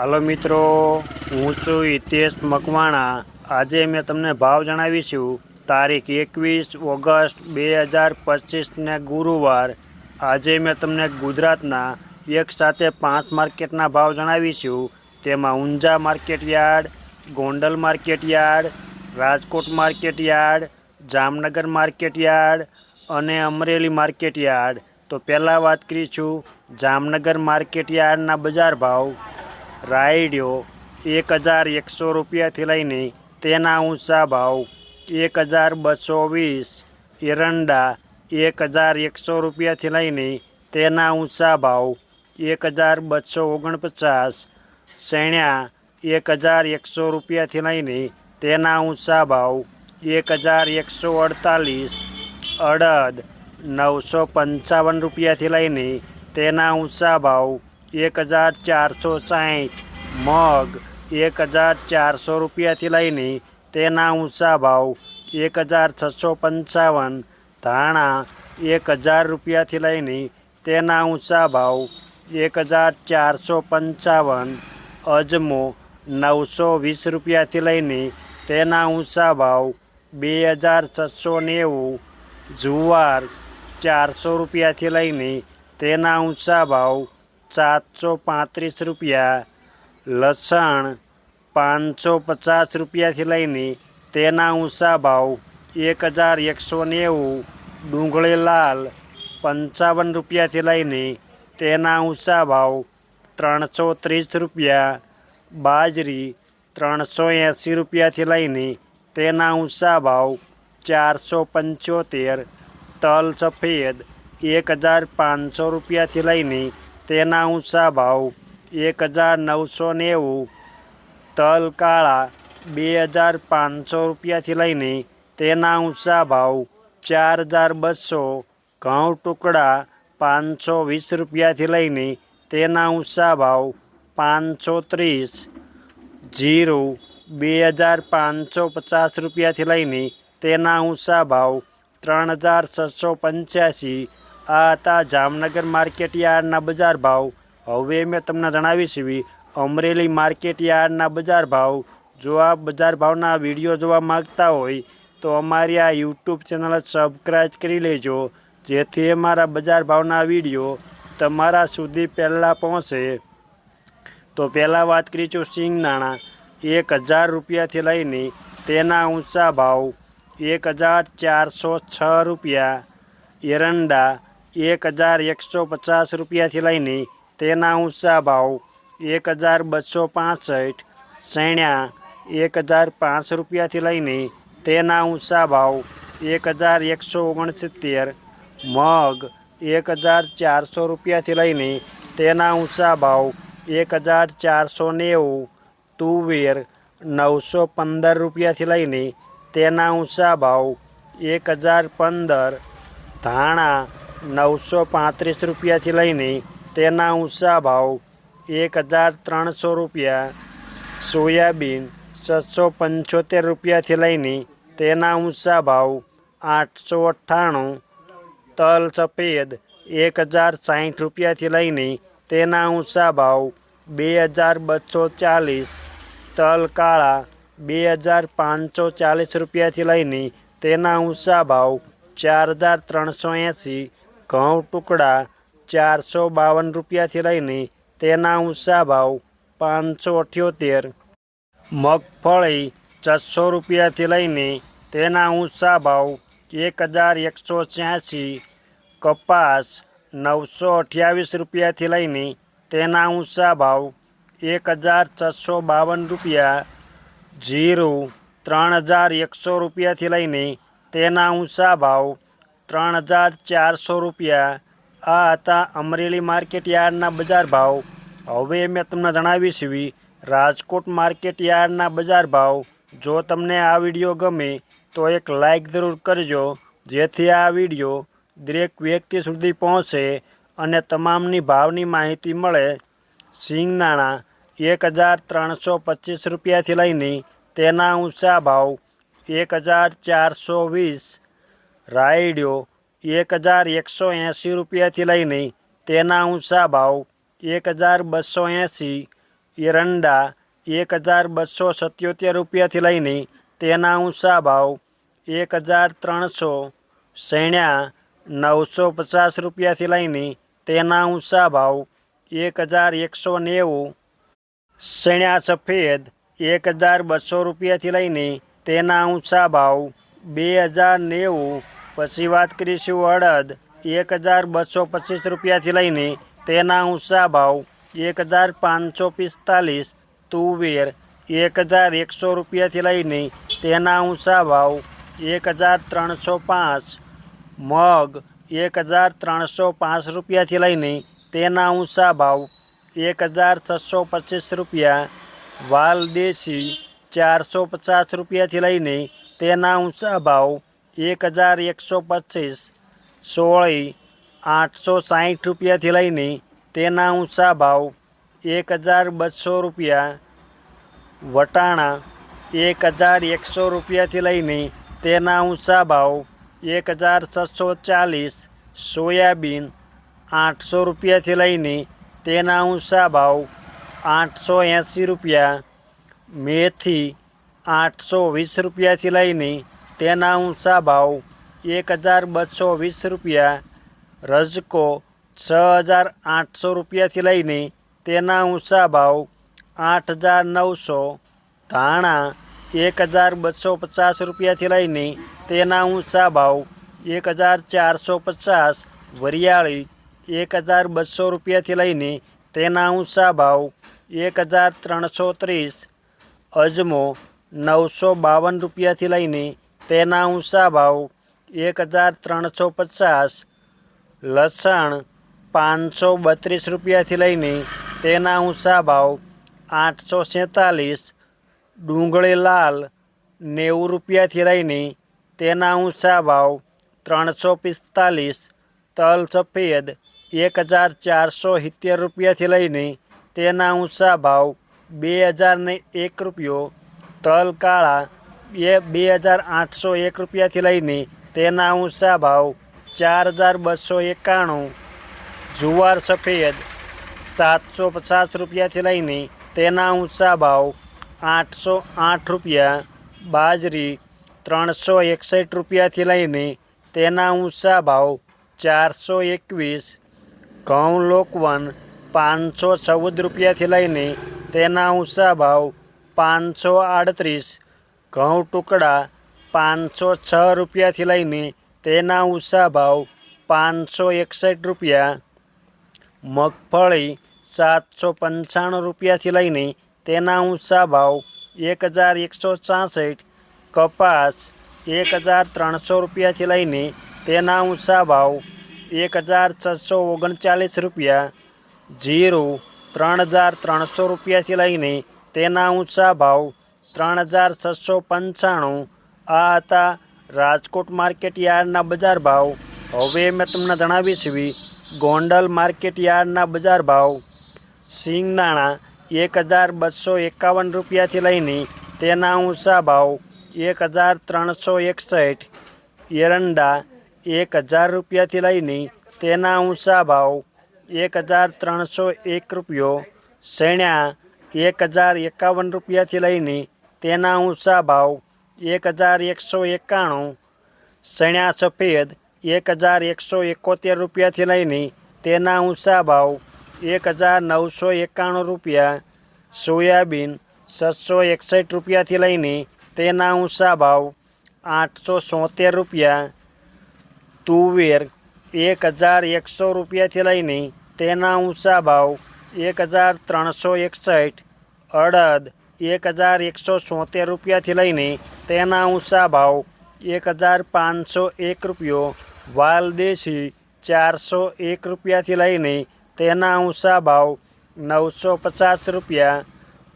હાલો મિત્રો, હું છું હિતેશ મકવાણા. આજે મેં તમને ભાવ જણાવીશું તારીખ એકવીસ ઓગસ્ટ બે હજાર પચીસને ગુરુવાર. આજે મેં તમને ગુજરાતના એક સાથે પાંચ માર્કેટના ભાવ જણાવીશું તેમાં Unjha market yard, Gondal market yard, Rajkot market yard, Jamnagar market yard અને અમરેલી માર્કેટ યાર્ડ. તો પહેલાં વાત કરીશું જામનગર માર્કેટ યાર્ડના બજાર ભાવ. રાયડિયો એક હજાર એકસો રૂપિયાથી લઈને તેના ઊંચા ભાવ એક હજાર બસો વીસ એરંડા એક હજાર એકસો રૂપિયાથી લઈને તેના ઊંચા ભાવ એક હજાર બસો ઓગણપચાસ શેણ્યા એક હજાર એકસો રૂપિયાથી લઈને તેના ઊંચા ભાવ એક હજાર એકસો અડતાલીસ અડદ નવસો પંચાવન રૂપિયાથી લઈને તેના ઊંચા ભાવ એક હજાર ચારસો સાઠ મગ એક હજાર ચારસો રૂપિયાથી લઈને તેના ઊંચા ભાવ એક હજાર છસો પંચાવન ધાણા એક હજાર રૂપિયાથી લઈને તેના ઊંચા ભાવ એક હજાર ચારસો પંચાવન અજમો નવસો વીસ રૂપિયાથી લઈને તેના ઊંચા ભાવ બે હજાર છસો નેવું જુવાર ચારસો રૂપિયાથી લઈને તેના ઊંચા ભાવ સાતસો પાંત્રીસ રૂપિયા, લસણ પાંચસો પચાસ રૂપિયાથી લઈને તેના ઊંચા ભાવ એક હજાર એકસો નેવું, ડુંગળી લાલ પંચાવન રૂપિયાથી લઈને તેના ઊંચા ભાવ ત્રણસો ત્રીસ રૂપિયા, બાજરી ત્રણસો એંસી રૂપિયાથી લઈને તેના ઊંચા ભાવ ચારસો પંચોતેર, તલ સફેદ એક હજાર પાંચસો રૂપિયાથી લઈને તેના ઊંચા ભાવ એક હજાર નવસો નેવું, તલ કાળા બે હજાર પાંચસો રૂપિયાથી લઈને તેના ઊંચા ભાવ ચાર હજાર બસો, ઘઉં ટુકડા પાંચસો વીસ રૂપિયાથી લઈને તેના ઊંચા ભાવ પાંચસો ત્રીસ, જીરું બે હજાર પાંચસો પચાસ રૂપિયાથી લઈને તેના ઊંચા ભાવ ત્રણ હજાર છસો પંચ્યાસી આ હતા જામનગર માર્કેટ યાર્ડના બજાર ભાવ. હવે મેં તમને જણાવી છીએ અમરેલી માર્કેટ યાર્ડના બજાર ભાવ. જો આ બજાર ભાવના વીડિયો જોવા માગતા હોય, તો અમારી આ યુટ્યુબ ચેનલ સબસ્ક્રાઈબ કરી લેજો, જેથી અમારા બજાર ભાવના વીડિયો તમારા સુધી પહેલાં પહોંચે. તો પહેલાં વાત કરીશું સિંગદાણા એક હજાર રૂપિયાથી લઈને તેના ઊંચા ભાવ. એક હજાર ચારસો છ રૂપિયા. એરંડા. એક હજાર એકસો પચાસ રૂપિયાથી લઈને તેના ઊંચા ભાવ એક હજાર બસો પાસઠ, સૈણ્યા એક હજાર પાંચ રૂપિયાથી લઈને તેના ઊંચા ભાવ એક હજાર એકસો ઓગણસિત્તેર, મગ એક હજાર ચારસો રૂપિયાથી લઈને તેના ઊંચા ભાવ એક હજાર ચારસો નેવું, તુવેર નવસો પંદર રૂપિયાથી લઈને તેના ઊંચા ભાવ એક હજાર પંદર, ધાણા નવસો પાંત્રીસ રૂપિયાથી લઈને તેના ઊંચા ભાવ એક હજાર ત્રણસો રૂપિયા, સોયાબીન છસો પંચોતેર રૂપિયાથી લઈને તેના ઊંચા ભાવ આઠસો અઠ્ઠાણું, તલ સફેદ એક હજાર સાઠ રૂપિયાથી લઈને તેના ઊંચા ભાવ બે હજાર બસો ચાલીસ, તલ કાળા બે હજાર પાંચસો ચાલીસ રૂપિયાથી લઈને તેના ઊંચા ભાવ ચાર હજાર ત્રણસો એંસી ઘઉં ટુકડા ચારસો બાવન રૂપિયાથી લઈને તેના ઊંચા ભાવ પાંચસો અઠ્યોતેર. મગફળી છસો રૂપિયાથી લઈને તેના ઊંચા ભાવ એક હજાર એકસો છ્યાસી. કપાસ નવસો અઠ્યાવીસ રૂપિયાથી લઈને તેના ઊંચા ભાવ એક હજાર છસો બાવન રૂપિયા. જીરું ત્રણ હજાર એકસો રૂપિયાથી લઈને તેના ઊંચા ભાવ ત્રણ હજાર ચારસો રૂપિયા. આ હતા અમરેલી માર્કેટ યાર્ડના બજાર ભાવ. હવે મેં તમને જણાવીશ એવી રાજકોટ માર્કેટ યાર્ડના બજાર ભાવ. જો તમને આ વીડિયો ગમે, તો એક લાઇક જરૂર કરજો, જેથી આ વીડિયો દરેક વ્યક્તિ સુધી પહોંચે અને તમામની ભાવની માહિતી મળે. સિંગદાણા એક હજાર ત્રણસો પચીસ રૂપિયાથી લઈને તેના ઊંચા ભાવ, એક હજાર ચારસો વીસ. રાયડિયો એક હજાર એકસો એંસી રૂપિયાથી લઈને તેના ઊંચા ભાવ એક હજાર બસો એંસી, એરંડા એક હજાર બસો સત્યોતેર રૂપિયાથી લઈને તેના ઊંચા ભાવ એક હજાર ત્રણસો, સૈણ્યા નવસો પચાસ રૂપિયાથી લઈને તેના ઊંચા ભાવ એક હજાર એકસો નેવું, સૈણ્યા સફેદ એક હજાર બસો રૂપિયાથી લઈને તેના ઊંચા ભાવ બે હજાર નેવું પછી વાત કરીશું અડદ એક હજાર બસો પચીસ રૂપિયાથી લઈને તેના ઊંચા ભાવ. એક હજાર પાંચસો પિસ્તાલીસ તુવેર. એક હજાર એકસો રૂપિયાથી લઈને તેના ઊંચા ભાવ. એક હજાર ત્રણસો પાંચ મગ. એક હજાર ત્રણસો પાંચ રૂપિયાથી લઈને તેના ઊંચા ભાવ. એક હજાર છસો પચીસ રૂપિયા. વાલ દેશી ચારસો પચાસ રૂપિયાથી લઈને તેના ઊંચા ભાવ. એક હજાર એકસો પચીસ, સોળી, આઠસો સાઠ રૂપિયાથી લઈને તેના ઊંચા ભાવ એક હજાર બસો રૂપિયા, વટાણા એક હજાર એકસો રૂપિયાથી લઈને તેના ઊંચા ભાવ એક હજાર છસો ચાલીસ, સોયાબીન આઠસો રૂપિયાથી લઈને તેના ઊંચા ભાવ આઠસો એંસી રૂપિયા, મેથી આઠસો વીસ રૂપિયાથી લઈને તેના ઊંચા ભાવ એક હજાર બસો વીસ રૂપિયા, રજકો છ હજાર આઠસો રૂપિયાથી લઈને તેના ઊંચા ભાવ આઠ હજાર નવસો, ધાણા એક હજાર બસો પચાસ રૂપિયાથી લઈને તેના ઊંચા ભાવ એક હજાર ચારસો પચાસ, વરિયાળી એક હજાર બસો રૂપિયાથી લઈને તેના ઊંચા ભાવ એક હજાર ત્રણસો ત્રીસ, અજમો નવસો બાવન રૂપિયાથી લઈને તેના ઊંચા ભાવ એક હજાર ત્રણસો પચાસ લસણ પાંચસો બત્રીસ રૂપિયાથી લઈને તેના ઊંચા ભાવ આઠસો સેંતાલીસ ડુંગળી લાલ નેવું રૂપિયાથી લઈને તેના ઊંચા ભાવ ત્રણસો પિસ્તાલીસ તલ સફેદ એક હજાર ચારસો સિત્તેર રૂપિયાથી લઈને તેના ઊંચા ભાવ બે હજાર ને એક રૂપિયો તલ કાળા એ બે હજાર આઠસો એક રૂપિયાથી લઈને તેના ઊંચા ભાવ ચાર હજાર બસો એકાણું, જુવાર સફેદ સાતસો પચાસ રૂપિયાથી લઈને તેના ઊંચા ભાવ આઠસો આઠ રૂપિયા, બાજરી ત્રણસો એકસઠ રૂપિયાથી લઈને તેના ઊંચા ભાવ ચારસો એકવીસ, ઘઉં લોકવન પાંચસો ચૌદ રૂપિયાથી લઈને તેના ઊંચા ભાવ પાંચસો આડત્રીસ ઘઉં ટુકડા પાંચસો છ રૂપિયાથી લઈને તેના ઊંચા ભાવ પાંચસો એકસઠ રૂપિયા, મગફળી સાતસો પંચાણું રૂપિયાથી લઈને તેના ઊંચા ભાવ એક હજાર એકસો છાસઠ કપાસ એક હજાર ત્રણસો રૂપિયાથી લઈને તેના ઊંચા ભાવ એક હજાર છસો ઓગણચાલીસ રૂપિયા, જીરું ત્રણ હજાર ત્રણસો રૂપિયાથી લઈને તેના ઊંચા ભાવ ત્રણ હજાર છસો પંચાણું. આ હતા રાજકોટ માર્કેટ યાર્ડના બજાર ભાવ. હવે મેં તમને જણાવીશ ગોંડલ માર્કેટ યાર્ડના બજાર ભાવ. સિંગદાણા એક હજાર બસો એકાવન રૂપિયાથી લઈને તેના ઊંચા ભાવ એક હજાર ત્રણસો એકસઠ. એરંડા એક હજાર રૂપિયાથી લઈને તેના ઊંચા ભાવ એક હજાર ત્રણસો એક રૂપિયો. શેણ્યા એક હજાર એકાવન રૂપિયાથી લઈને તેના ઊંચા ભાવ એક હજાર એકસો એકાણું શેણ્યા સફેદ એક હજાર એકસો એકોતેર રૂપિયાથી લઈને તેના ઊંચા ભાવ એક હજાર નવસો એકાણું રૂપિયા, સોયાબીન છસો એકસઠ રૂપિયાથી લઈને તેના ઊંચા ભાવ આઠસો સોતેર રૂપિયા, તુવેર એક હજાર એકસો રૂપિયાથી લઈને તેના ઊંચા ભાવ એક હજાર ત્રણસો એકસઠ, અડદ એક હજાર એકસો સોતેર રૂપિયાથી લઈને તેના ઊંચા ભાવ એક હજાર પાંચસો એક રૂપિયો, વાલદેશી ચારસો એક રૂપિયાથી લઈને તેના ઊંચા ભાવ નવસો પચાસ રૂપિયા,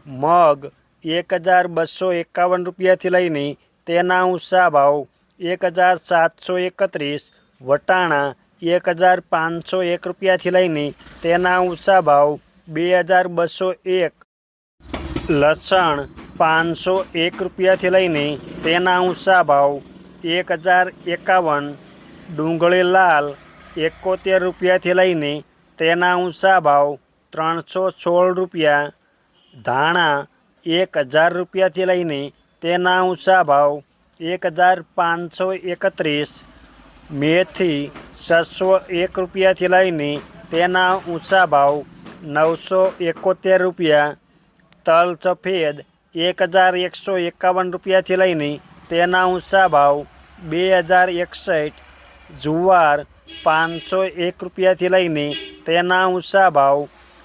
મગ એક હજાર બસો એકાવન રૂપિયાથી લઈને તેના ઊંચા ભાવ એક હજાર સાતસો એકત્રીસ, વટાણા એક હજાર પાંચસો એક રૂપિયાથી લઈને તેના ઊંચા ભાવ બે હજાર બસો એક લસણ પાંચસો એક રૂપિયાથી લઈને તેના ઊંચા ભાવ એક હજાર એકાવન, ડુંગળી લાલ એકોતેર રૂપિયાથી લઈને તેના ઊંચા ભાવ ત્રણસો સોળ રૂપિયા, ધાણા એક હજાર રૂપિયાથી લઈને તેના ઊંચા ભાવ એક હજાર પાંચસો એકત્રીસ, મેથી છસો એક રૂપિયાથી લઈને તેના ઊંચા ભાવ નવસો એકોતેર રૂપિયા તલ સફેદ એક હજાર એકસો એકાવન રૂપિયાથી લઈને તેના ઊંચા ભાવ બે હજાર એકસઠ જુવાર પાંચસો એક રૂપિયાથી લઈને તેના ઊંચા ભાવ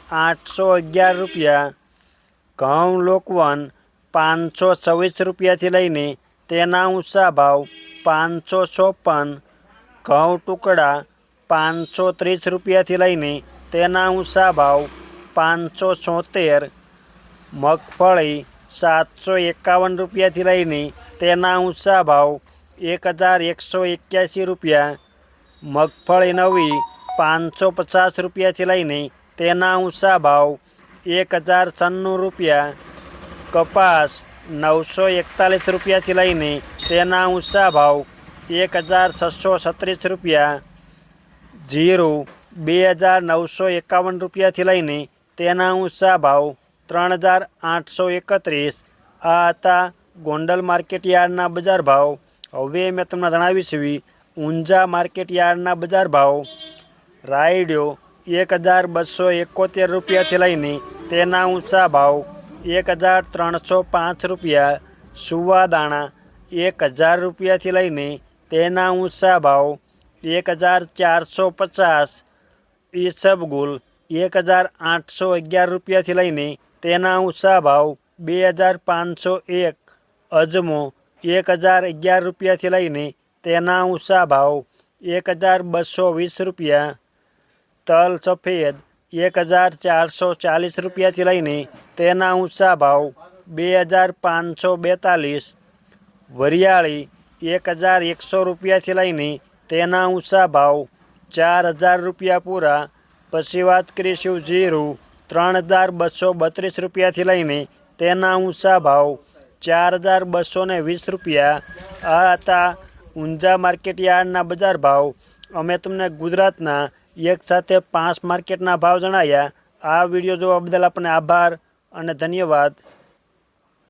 આઠસો અગિયાર રૂપિયા, ઘઉં લોકવન પાંચસો છવ્વીસ રૂપિયાથી લઈને તેના ઊંચા ભાવ પાંચસો ચોપન ઘઉં ટુકડા પાંચસો ત્રીસ રૂપિયાથી લઈને તેના ઊંચા ભાવ પાંચસો છોતેર મગફળી સાતસો એકાવન રૂપિયાથી લઈને તેના ઊંચા ભાવ એક હજાર એકસો એક્યાસી રૂપિયા. મગફળી નવી પાંચસો પચાસ રૂપિયાથી લઈને તેના ઊંચા ભાવ એક હજાર છન્નું રૂપિયા. કપાસ નવસો એકતાલીસ રૂપિયાથી લઈને તેના ઊંચા ભાવ એક હજાર છસો છત્રીસ રૂપિયા. જીરું બે હજાર નવસો એકાવન રૂપિયાથી લઈને તેના ઊંચા ભાવ ત્રણ હજાર આઠસો એકત્રીસ. આ હતા ગોંડલ માર્કેટ યાર્ડના બજાર ભાવ. હવે મેં તમને જણાવીશ ઊંઝા માર્કેટ યાર્ડના બજાર ભાવ. રાયડ્યો એક હજાર બસો એકોતેર રૂપિયાથી લઈને તેના ઊંચા ભાવ એક હજાર ત્રણસો પાંચ રૂપિયા. સુવાદાણા એક હજાર રૂપિયાથી લઈને તેના ઊંચા ભાવ એક હજાર ચારસો પચાસ. ઈસબગુલ એક હજાર આઠસો અગિયાર રૂપિયાથી લઈને તેના ઊંચા ભાવ બે હજાર પાંચસો એક, અજમો એક હજાર અગિયાર રૂપિયાથી લઈને તેના ઊંચા ભાવ એક હજાર બસો વીસ રૂપિયા, તલ સફેદ એક હજાર ચારસો ચાલીસ રૂપિયાથી લઈને તેના ઊંચા ભાવ બે હજાર પાંચસો બેતાલીસ, વરિયાળી એક હજાર એકસો રૂપિયાથી લઈને તેના ઊંચા ભાવ ચાર હજાર રૂપિયા પૂરા. પછી વાત કરીશું જીરું. ત્રણ હજાર બસો બત્રીસ રૂપિયાથી લઈને તેના ઊંચા ભાવ ચાર હજાર બસો ને વીસ રૂપિયા. આ હતા ઊંઝા માર્કેટ યાર્ડના બજાર ભાવ. અમે તમને ગુજરાતના એક સાથે પાંચ માર્કેટના ભાવ જણાવ્યા આ વીડિયો જોવા બદલ આપણને આભાર અને ધન્યવાદ.